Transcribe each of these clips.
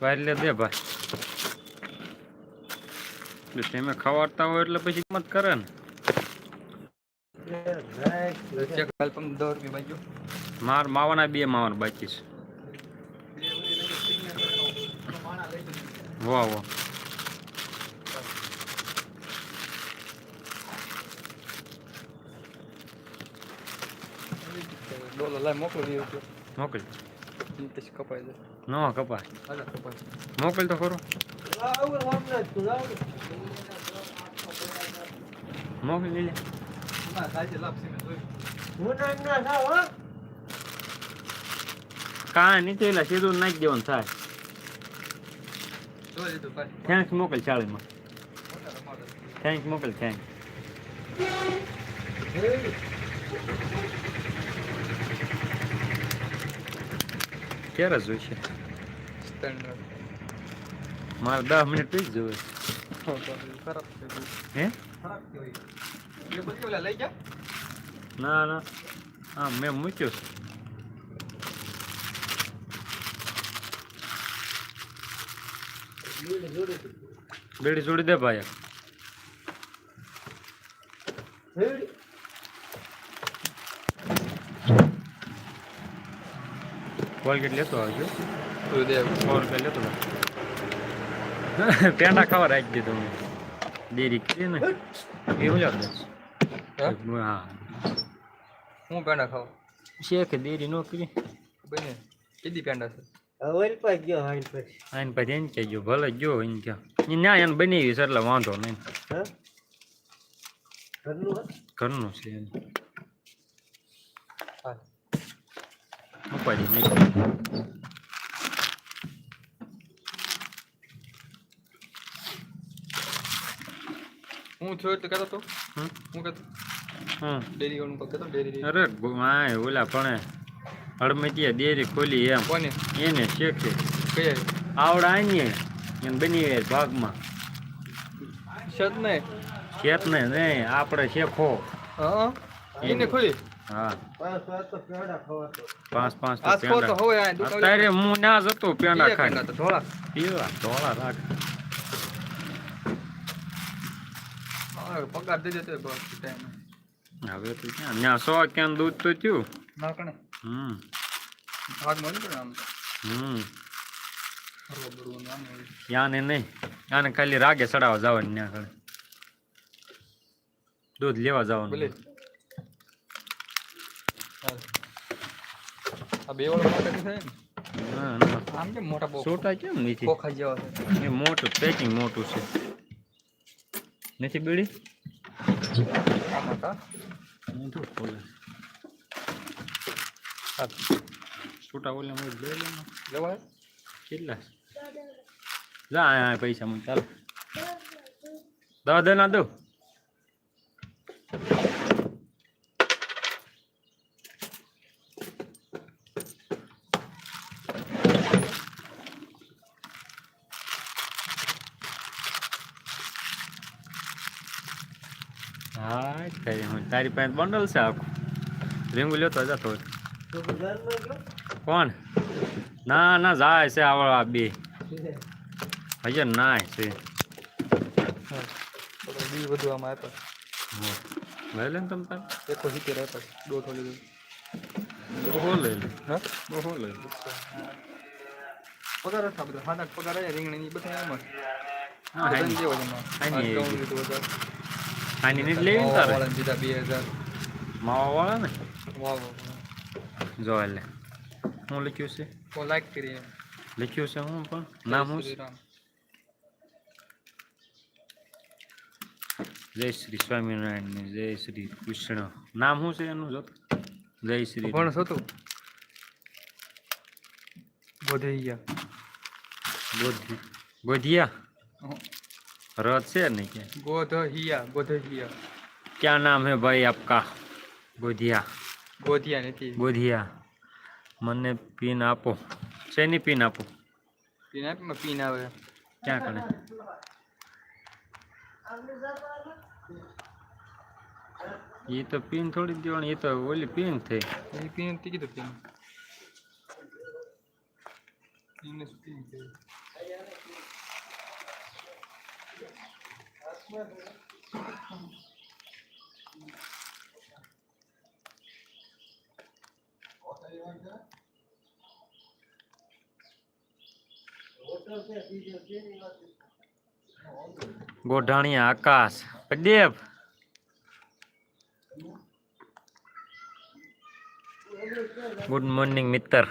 વાર લે દે ભાઈ. તમે ખવાડતા હોય એટલે પછી મત કરે ને. માર માવાના બે માવાના બાકી છે. વાહ વાહ. મોકલો મોકલ પછી કપાઈ જાય ન કપાઈ મોકલ તો ખરું મોકલી લે કાંઈ નીચે એટલે સીધું નાખી દેવાનું થાય થેન્ક્સ મોકલ ચાળીમાં થેન્ક્સ મોકલ થેન્ક્સ ક્યારે જોઈશે સ્ટેન્ડર્ડ મારે દસ મિનિટ જ જોવે ખરાબ છે બહુ હે ખરાબ કહેવાય એ બધું ઓલા લઈ જા ના ના હા મેં મૂક્યો છે બેડી જોડી દે ભાઈ કોલગેટ લેતો આવજો. તું દે. સો રૂપિયા લેતો. પેંડા ખાવા રાખી દીધો મેં. ડેરી કરી ને. એ હું જાત હા? હું. પેંડા ખાવ શેખ ડેરી નો કરી. બને. કીધી પેંડા છે? આઈને પછી એને કહેજો ભલે ગયો એને ક્યાં એ ના એને બનાવી છે એટલે વાંધો નહીં. ઘરનું છે એમ હા. ઉપાડી નહીં હું છું એટલે કહેતો તો. હમ? હું કહેતો. હમ. ડેરી નું કહેતો ડેરી અરે માય ઓલા પણ હળમતિયા ડેરી ખોલી એમ. કોને? એને શેખે. કઈ આવડા આવીએ એમ બની ભાગમાં શત ને શેત ને નહીં આપણે શેખો. હા એને ખોલી? હા પાંચ પાંચ તો અત્યારે હું ના જતો પેંડા પેંડા ખાઈ ધોળા પીવા ધોળા રાખ. પગાર દઈ દેતો હવે તો ક્યાં? ત્યાં સો ક્યાં દૂધ તો થયું. ના કણે. હમ. ભાગ મળી આમ હમ. ફરવા બરવાનું આમ હોય. યાને નહીં. આને ખાલી રાગે ચડાવવા જવાનું ત્યાં દૂધ લેવા જવાનું. આ બે વાળા મોટા નહીં ને? ના, ના. આમ કેમ મોટા છોટા કેમ નથી ખોખાઈ જવા છે. એ મોટું પેકિંગ મોટું છે. નથી બીડી? આ મોટા મોટું ખોલે. છોટા ઓલા લઈ લે ને. કેટલા? જા પૈસા મને ચાલો. દવા દે ના દઉં. હા કઈ હું તારી પાસે બંડલ છે આખું રીંગુ લેતો જતો હોય કોણ ના ના જાય છે આવડા બે હજર નાય છે હા તો બી બધું આમાં આપ્યા લઈ લે ને તમે તાર એકો સિત્તેર આપ્યા દોઢો લીધું બહુ લઈ લે હા બહુ લઈ લે પગાર હતા બધા સાત આઠ પગાર આવ્યા રીંગણી બધા એમાં હા બધાને હાની દેવા જમા. હાની આ એ ઘઉં લીધું બધા. હાની નથી લેવી ને તારે દીધા બે હજાર માવા વાળા ને. જો એટલે હું લખ્યું છે લાઈક કરી. લખ્યું છે હું પણ નામ હું. જય શ્રી સ્વામિનારાયણ ને જય શ્રી કૃષ્ણ નામ શું છે એનું જોત જય શ્રી પણ હતું બોધૈયા બોધી બોધિયા. रथ से नहीं क्या ગોધહિયા ગોધહિયા क्या नाम है भाई आपका बोधिया ગોધિયા નથી બોધિયા મને પિન આપો શેની પિન આપો પીન આપીમાં પીન આવે ક્યાં કણે એ તો પિન થોડી દેવાની એ તો ઓલી પિન થઈ એ પીન તે કીધું પીન એને સ્પિન છે ગોઢાણીયા આકાશ. પ્રદીપ. ગુડ મોર્નિંગ મિત્ર.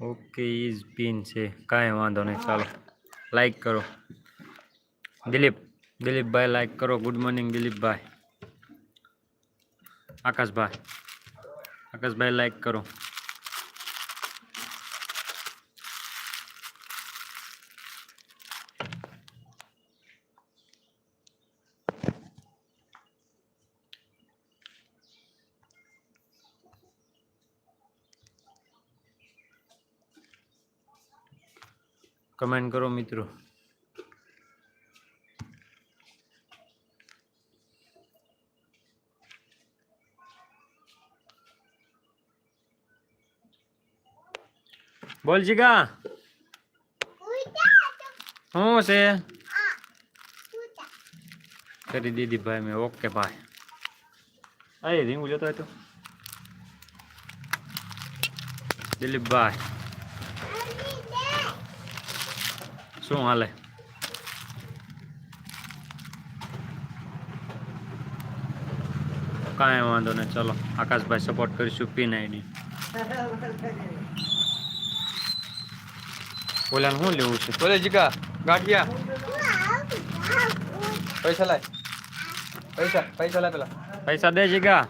ઓકે ઇઝ પિન છે. કાંઈ વાંધો નહીં ચાલો. લાઈક કરો. દિલીપ દિલીપભાઈ લાઈક કરો. Good morning Dilipbhai. Akashbhai. Akashbhai like કરો. કમેન્ટ કરો મિત્રો. બોલ જીગા. શું છે? કરી દીધી ભાઈ મેં. ઓકે ભાઈ. અહીં રીંગું જતો હતો દિલીપભાઈ. શું હાલે? કાંઈ વાંધો નહીં ચલો. આકાશભાઈ સપોર્ટ કરીશું પીન આઈડી. ઓલાને શું લેવું છે? બોલે જીગા ગાંઠિયા. પૈસા લાય. પૈસા પૈસા લાય પેલા. પૈસા દે જીગા.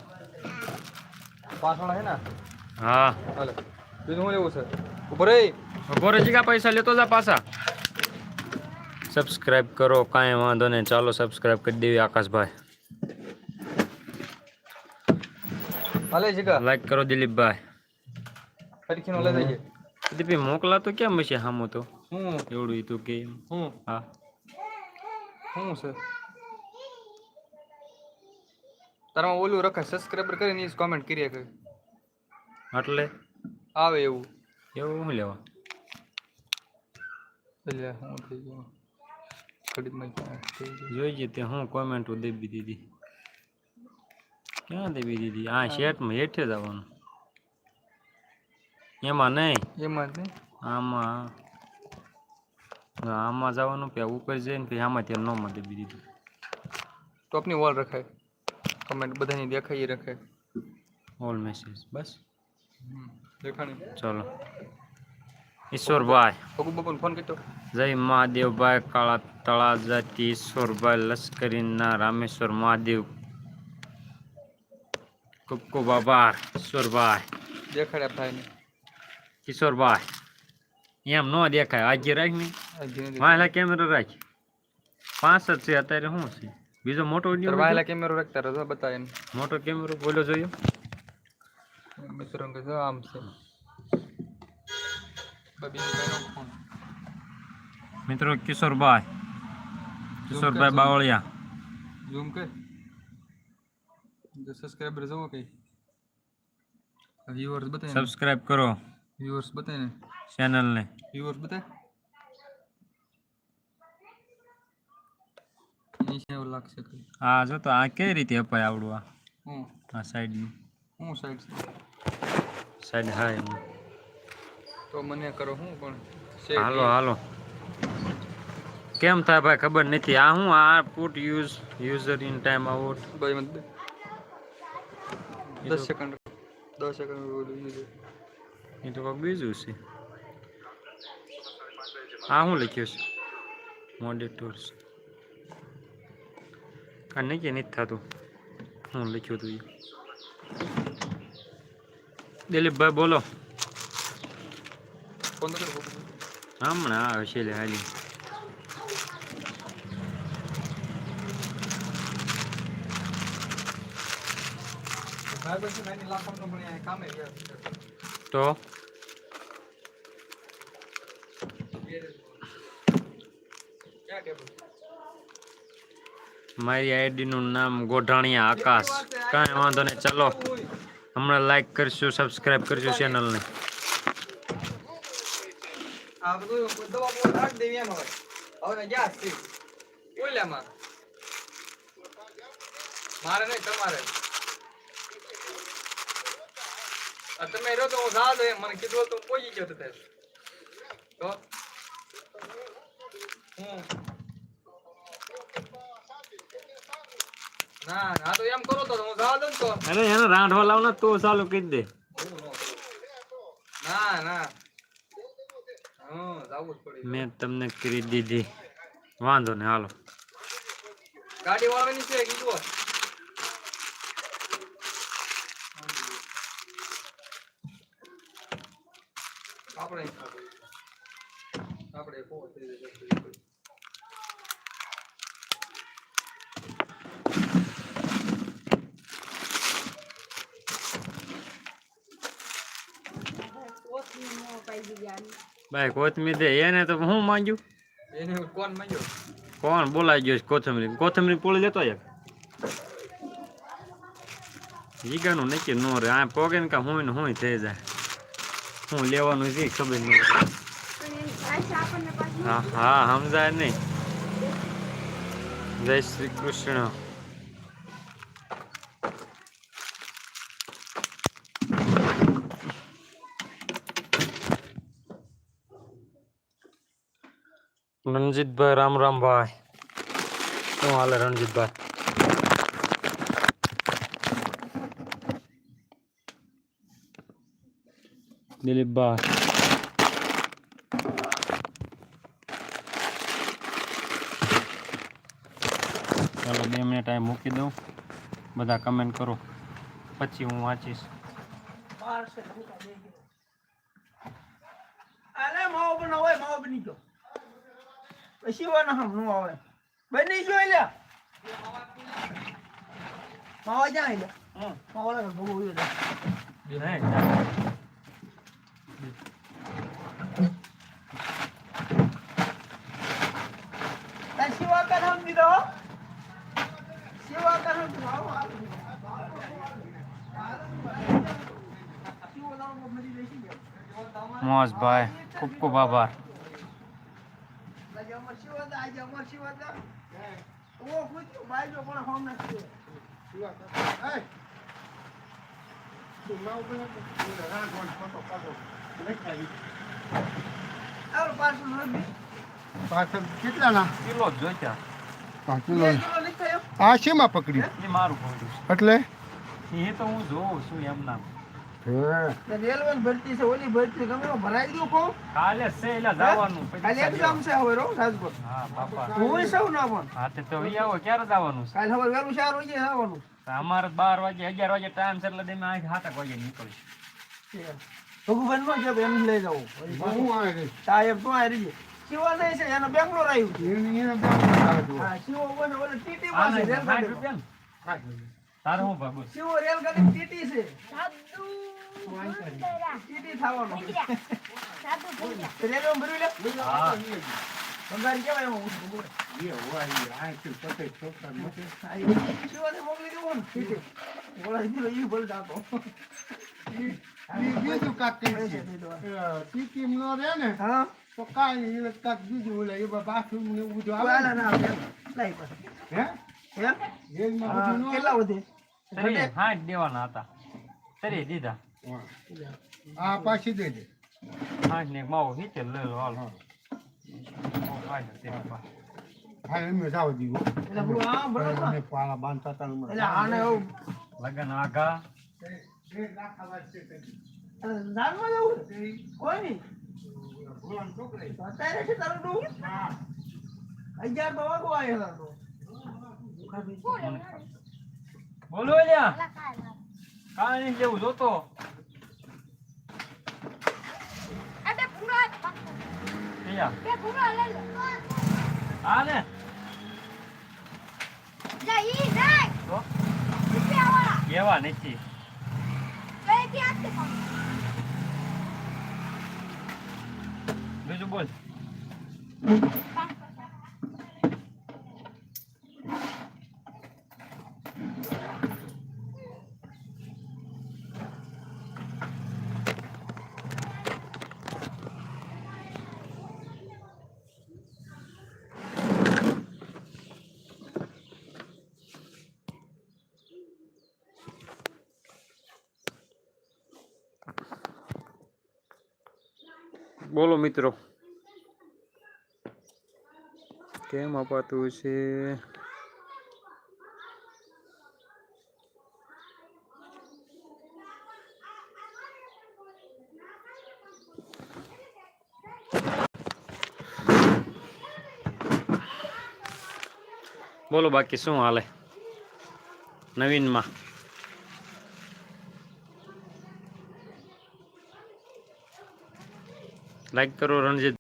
પાછળ હે ને? હા. હાલે. બીજું શું લેવું છે? ઊભો રે ઊભો રે જીગા પૈસા લેતો જા પાછા. સબસ્ક્રાઇબ કરો કાંઈ વાંધો નહીં. ચાલો સબસ્ક્રાઈબ કરી દેવી આકાશભાઈ. લાઈક કરો દિલીપભાઈ. દીપી મોકલા તો કેમ હશે હામો તો? હું? એવડું હતું તું કે. હું? હા. શું છે? તારામાં ઓલું રખે સબસ્ક્રાઈબર કરીને ઈ કોમેન્ટ કરીએ કે. એટલે? આવે એવું. એવું હું લેવા? એટલે હું થઈ ગયું ઘડીકમાં ક્યાં થઈ ગયું જોઈએ તે હું કોમેન્ટ દેવી દીધી. ક્યાં દેવી દીધી? આ શેટમાં હેઠે જ આવવાનું. એમાં નહીં? એમાં નહીં? આમાં. આમાં જવાનું પછી ઉપર જઈને પછી આમાં ત્યાં નોમાં દેવી દીધું. ટોપની વોલ રખાય. કમેન્ટ બધાની દેખાય એ રખાય. ઓલ મેસેજ બસ. દેખાણી. ચલો. ઈશ્વરભાઈ ફોન કીધો જય મહાદેવભાઈ કાળા તળાજાથી ઈશ્વરભાઈ લશ્કરીના રામેશ્વર મહાદેવ. ખૂબ ખૂબ આભાર ઈશ્વરભાઈ દેખાડ્યા ભાઈને. કિશોરભાઈ એમ ન દેખાય આજે રાખ ને. વાયલા કેમેરો રાખ. પાંચ જ છે અત્યારે શું છે? બીજો મોટો વાયલા કેમેરો રાખતા રહો બતાવે મોટો કેમેરો બોલો જોયો. મિત્રો આમ છે. મિત્રો કિશોરભાઈ. કિશોરભાઈ બાવળિયા. ઝૂમ કર. સબસ્ક્રાઇબર જોવો કઈ. વ્યુઅર્સ બતાય ને. સબસ્ક્રાઇબ કરો. વ્યુઅર્સ બતાય ને. ચેનલને વ્યુઅર્સ બતાય. છે એવું લાગશે આ જો તો આ કઈ રીતે અપાય આવડું આ? હું. આ સાઈડનું હું સાઈડ છે. સાઈડ હા એમાં. તો મને કરો હું પણ છે હાલો હાલો. કેમ થાય ભાઈ ખબર નથી. આ હું આ put use user in time out ભાઈ મત દે. દસ સેકન્ડ દસ સેકન્ડ બોલું એ તો કંઈક બીજું છે. આ શું લખ્યું છે? મોડિટર્સ આ નહીં નથી થતું. હું લખ્યું હતું એ. દિલીપભાઈ બોલો. ફોન તો કરો હમણાં આવે છે લે હાલી તો મારી આઈડી નું નામ ગોઢાણીયા આકાશ કાંઈ વાંધો નહીં ચલો હમણાં લાઈક કરશું સબસ્ક્રાઈબ કરશું ચેનલને આ બધું દવા બવા નાખી દેવી એમ હવે. હવે ગેસથી ઓલ્યામાં મારે નહીં, તમારે. તમે રહ્યો તો હું સાધો એમ. મને કીધું તો પહોંચી ગયો તો તો? હું. ના ના તો એમ કરો તો હું દઉં ને તો. અરે, એને રાંધવા લાવ ને તો ચાલુ કરી દે ના ના હા જાવું જ પડે મેં તમને કરી દીધી. વાંધો ને હાલો. ગાડી વાળવાની છે કીધું આપણે આપણે કો ભાઈ કોથમીર દે. એને તો હું માંગ્યું? એને કોણ માંગ્યો? કોણ બોલાઈ ગયો કોથમરી? કોથમીર પોળી લેતો એક? ઈગાનું નક્કી નો રે આ પોગે ને કા હું ને હું થઈ જાય. હું લેવાનું છે ખબર નહીં હા હા સમજાય નહીં. જય શ્રી કૃષ્ણ. રણજીતભાઈ રામ રામ ભાઈ. શું હાલે રણજીતભાઈ દિલીપભાઈ ચાલો બે મિનિટ અહીં મૂકી દઉં. બધા કમેન્ટ કરો. પછી હું વાંચીશ. અરે, માવો હોય, માવો બની ગયો. પછી વાનો હમ નો આવે. બની ગયો લ્યા. માવા જાય હમ. માવો લાગે બહુ હોય તાર શિવા કર હમ દીધો શિવા કર હમ. મોજ ભાઈ. ખૂબ ખૂબ આભાર. ઓ ભાઈ જો પણ હોમ નથી પાછું નથી પાછળ કેટલાના? કિલો જોઈતા. નથી આ શેમાં એ મારું ખોટું એટલે? છે એ તો હું જોઉં છું એમ નામ રેલવે ભરતી છે ઓલી ભરતી ગમે ભરાઈ ગયું કહું કાલે છે એટલે જવાનું કાલે એક્ઝામ છે હવે રો રાજકોટ. હા બાપા. હું સૌ ના પણ. હા તે તો આવો ક્યારે જવાનું છે? કાલે હવે વહેલું ચાર વાગે આવવાનું. અમારે બાર વાગે અગિયાર વાગે ટાઈમ છે એટલે તમે અહીં સાતક વાગે નીકળીશ. ભગવાન નો છે એમ લઈ જવું હું આવે સાહેબ તો આ રહી શિવો નહીં છે એનો બેંગ્લોર આવ્યું એને છે. હા શિવો બોલે ઓલે ટીટી માં છે રેલગાડી રૂપિયા ને? પાંચ કિલો. તારે હું ભાગું? શિવો રેલગાડી ટીટી છે. બીજું ટીકીમ નો હા તો એ બાથરૂમ ને એવું બધું આવે. હે? હે? બધું કેટલા વધે દેવાના હતા દીધા. આ પાછી દે દે. સાઠ ને એક માવો હિચે લઈ લો હાલ. હા એમને જાવ દીવો. પાળા બાંધતા હતા લગન આઘા. બોલો લ્યા. કાંઈ જેવું જોતો અહીંયા. હા ને તો એવા નથી બીજું બોલ મિત્રો? કેમ અપાતું છે? બોલો બાકી શું હાલે? નવીનમાં? લાઈક કરો રણજીત.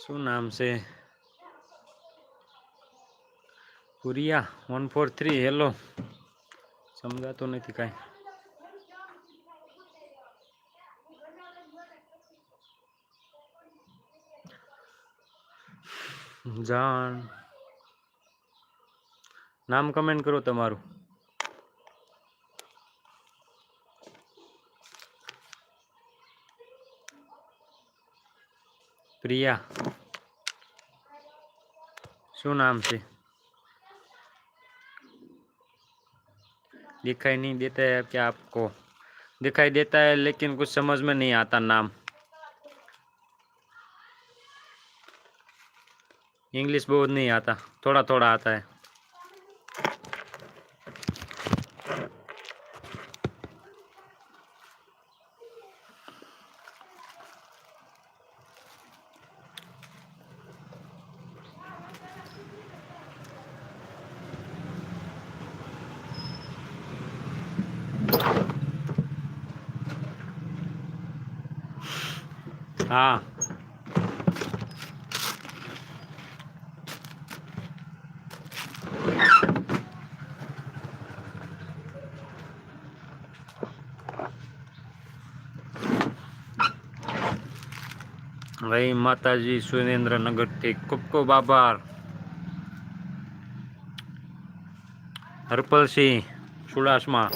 શું નામ છે? Puriya one four three hello સમજાતું નથી કાંઈ જાણ નામ કમેન્ટ કરો તમારું પ્રિયા શું નામ છે दिखाई नहीं देता है क्या आपको? दिखाई देता है, लेकिन कुछ समझ में नहीं आता नाम। इंग्लिश बहुत नहीं आता थोड़ा थोड़ा आता है। हाँ ભાઈ માતાજી સુરેન્દ્રનગરથી ખૂબ ખૂબ આભાર. હરપલસિંહ ચુડાસમા.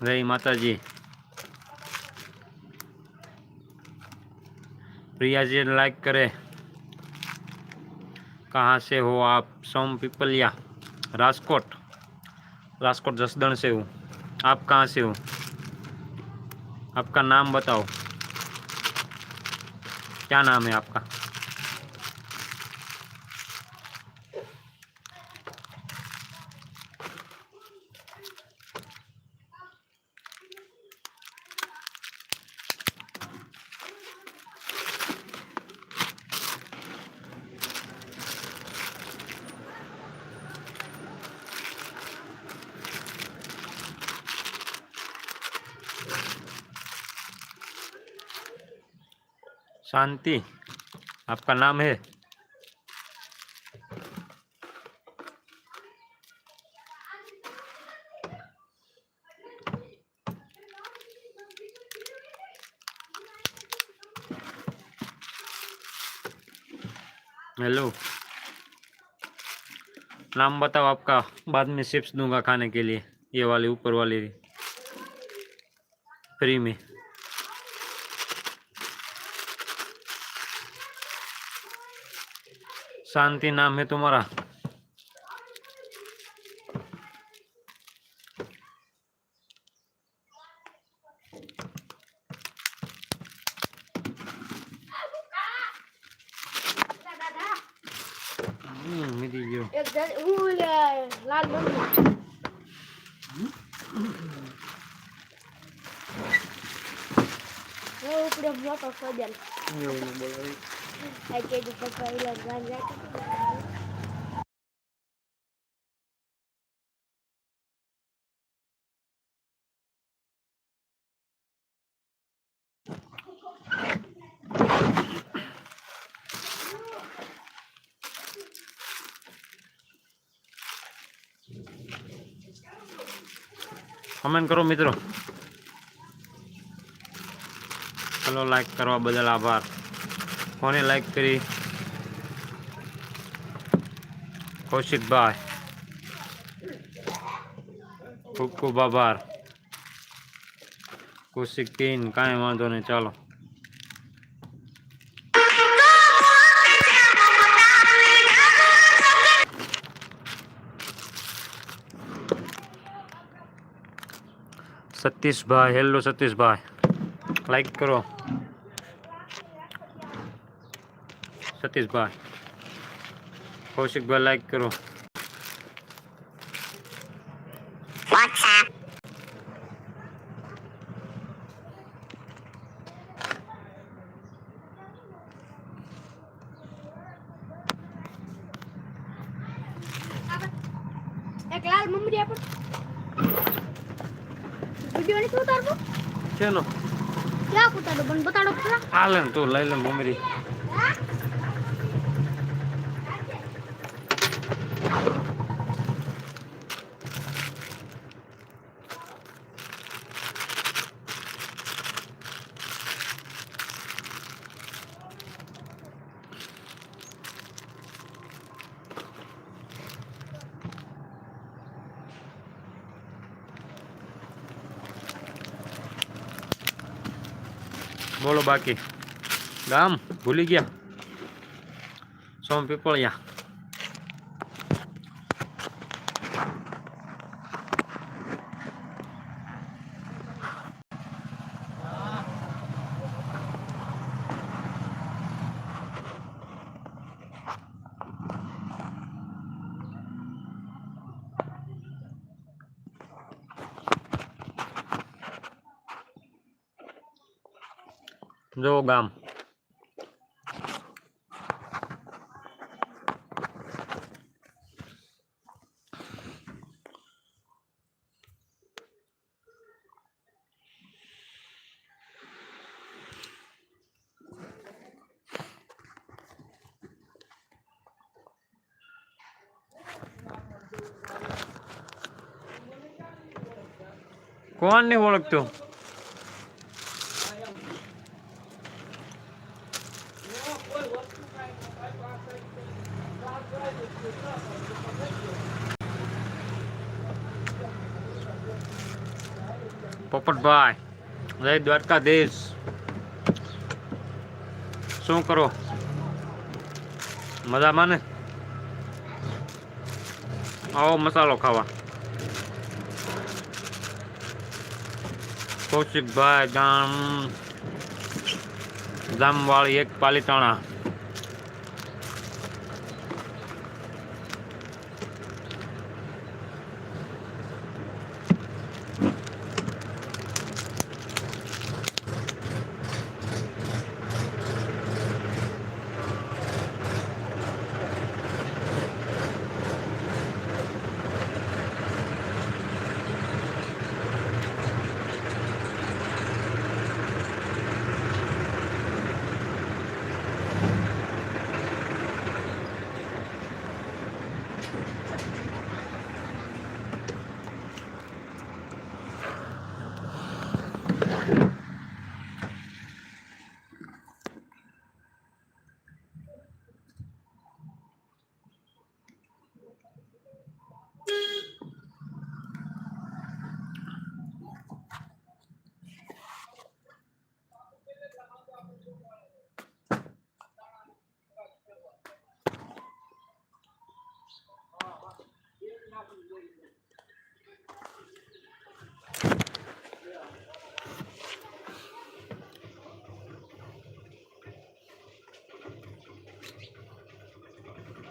જય માતાજી. प्रिया जी लाइक करें। कहाँ से हो आप? सोम पिपलिया, राजकोट। राजकोट जसदण से हूँ। आप कहाँ से हो? आपका नाम बताओ। क्या नाम है आपका? शांति। आपका नाम है? हेलो। नाम बताओ आपका, बाद में चिप्स दूँगा खाने के लिए, ये वाली, ऊपर वाली फ्री में। शांति नाम है तुम्हारा Ya, udah berapa kalian? Ya, udah boleh. લાલ મમ્મી હું ઉપડે મોટો સોજલ આ કેજી પપ્પા ઇલાજ ગાન જાય કમેન્ટ કરો મિત્રો ચલો લાઈક કરવા બદલ આભાર કોને લાઈક કરી કૌશિકભાઈ ખૂબ ખૂબ આભાર કુશિક તીન કાંઈ વાંધો નહીં ચાલો સતીશભાઈ હેલો સતીશભાઈ લાઈક કરો સતીશભાઈ કૌશિકભાઈ લાઈક કરો. એક લાલ મમરી આપો. વિડિયો નથી ઉતારતો? શેનો ક્યાં ઉતારતો? પણ બતાડો ખરા. હાલે તું લઈ લે મમરી. બોલો બાકી ગામ ભૂલી ગયા. સોમ પીપળિયા જો ગામ કોણ નહીં ઓળખતું પોપટભાઈ જય દ્વારકાધીશ. શું કરો? મજામાં ને? આવો મસાલો ખાવા. કૌશિકભાઈ ગામ, જામવાળી એક પાલીતાણા.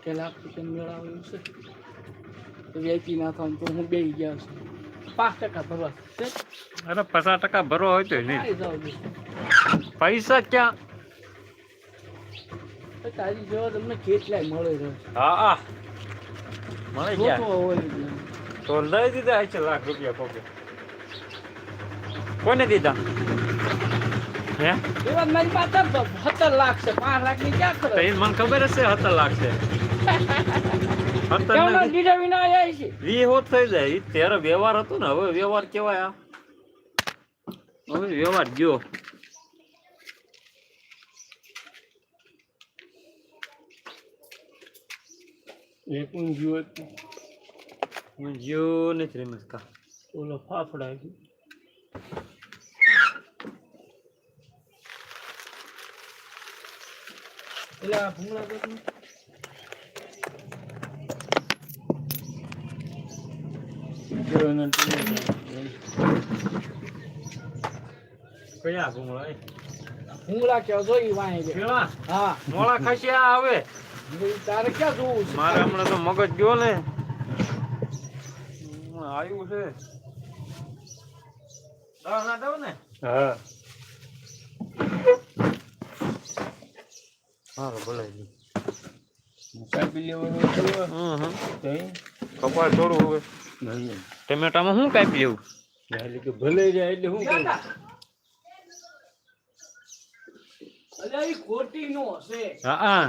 કે લાખ રૂપિયા છે? તો વેચી નાખવાનું તો હું બે ગયા છું. પાંચ ટકા ભરવા. અરે પચાસ ટકા ભરવા હોય તો નહીં. પૈસા ક્યાં? તારી જેવા તમને કેટલાય મળે છે. હા હા. મળે ગયા તો લઈ દીધા છે લાખ રૂપિયા કોકે. કોને દીધા? હે? મારી પાસે સત્તર લાખ છે પાંચ લાખની ક્યાં તો મને ખબર હશે સત્તર લાખ છે. દીધા વિના છે વી હોત થઈ જાય. ત્યારે વ્યવહાર હતો ને હવે વ્યવહાર કેવાય આ? હવે વ્યવહાર ગયો. એ પણ હતું હું ગયો નથી ઓલો ફાફડા. એટલે આ ભૂંગળા બધું કયા ભૂંગળા ભૂંગળા કેવો જોઈ વાય હા. મોળા ખસ્યા આવે. તારે ક્યાં જોવું છે? મારે હમણાં તો મગજ ગયો ને આવ્યું છે. દવા દઉં ને? હા. હા. કાપી લેવાનું હમ હમ. કપાળ થોડું હવે. ટમેટામાં શું કાપી લેવું? એટલે કે ભલે જાય એટલે શું કરું અલ્યા ખોટી નો હા હા.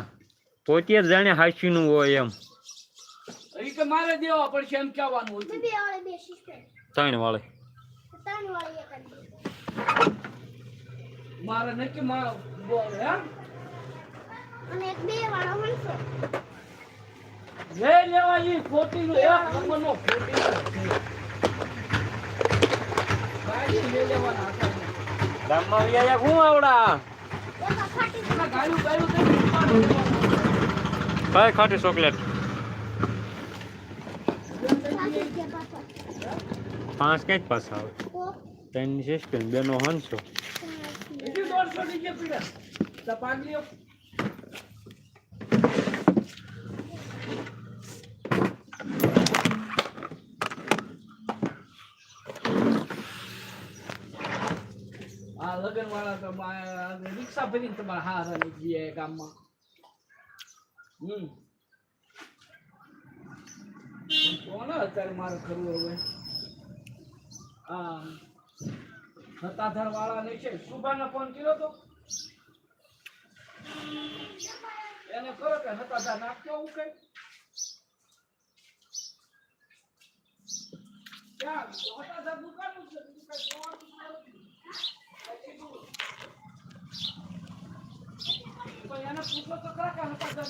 પોતે જ જાણે હાસીનું હોય એમ. કે મારે દેવા પડશે એમ કહેવાનું બે હતું બે વાળે બે સિસ્ટર ત્રણ વાળે. મારે નક્કી મારો બોલ હે? અને એક બે વાળો લે લેવા ઈ ખોટી નું એક નંબર નો ખોટી ગાડી લે લેવાના ગામમાં વ્યાયા શું આવડા? ગાડું ગાડું કઈ ખાટી ચોકલેટ પાંચ ક્યાંક પાછા આવે તો ત્રણ સિસ્ટર બેનો હંસો બીજું દોઢસો ડીજે પીડા તો પાડલીઓ આ લગન વાળા તો રિક્ષા ભરીને તમારા હારા ગયા ગામમાં અત્યારે મારે કરવું હવે? આ સત્તાધાર વાળા ને છે. સુભાને ફોન કર્યો તો? એને કરો કે સત્તાધાર નાખતો હું કઈ? ક્યાં? સત્તાધાર દુકાનનું છે. એને પૂછો તો ખરા કે